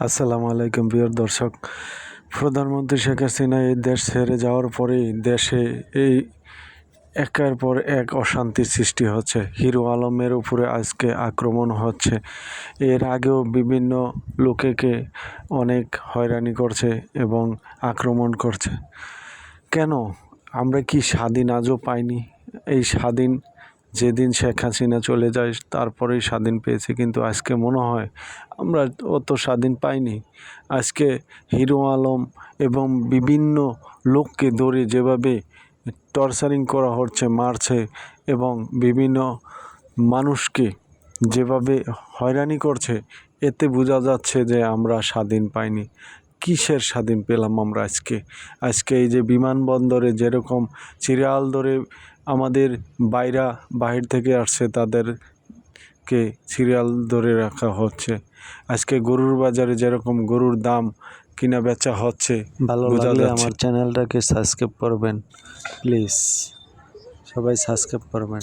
আসসালামু আলাইকুম, প্রিয় দর্শক। প্রধানমন্ত্রী শেখ হাসিনা এই দেশ ছেড়ে যাওয়ার পরেই দেশে এই একের পর এক অশান্তির সৃষ্টি হচ্ছে। হিরো আলমের উপরে আজকে আক্রমণ হচ্ছে। এর আগেও বিভিন্ন লোকেকে অনেক হয়রানি করছে এবং আক্রমণ করছে। কেন? আমরা কি স্বাধীন আজও পাইনি? এই স্বাধীন যেদিন শেখ হাসিনা চলে যায়, তারপরেই স্বাধীন পেয়েছি। কিন্তু আজকে মনে হয় আমরা অত স্বাধীন পাইনি। আজকে হিরো আলম এবং বিভিন্ন লোককে ধরে যেভাবে টর্চারিং করা হচ্ছে, মারছে এবং বিভিন্ন মানুষকে যেভাবে হয়রানি করছে, এতে বোঝা যাচ্ছে যে আমরা স্বাধীন পাইনি। কিসের স্বাধীন পেলাম আমরা আজকে? আজকে এই যে বিমানবন্দরে যেরকম সিরিয়াল ধরে আমাদের বাইরা বাহির থেকে আসছে তাদেরকে সিরিয়াল ধরে রাখা হচ্ছে। আজকে গরুর বাজারে যেরকম গরুর দাম কিনা বেচা হচ্ছে ভালো লাগলে আমার চ্যানেলটাকে সাবস্ক্রাইব করবেন প্লিজ। সবাই সাবস্ক্রাইব করবেন।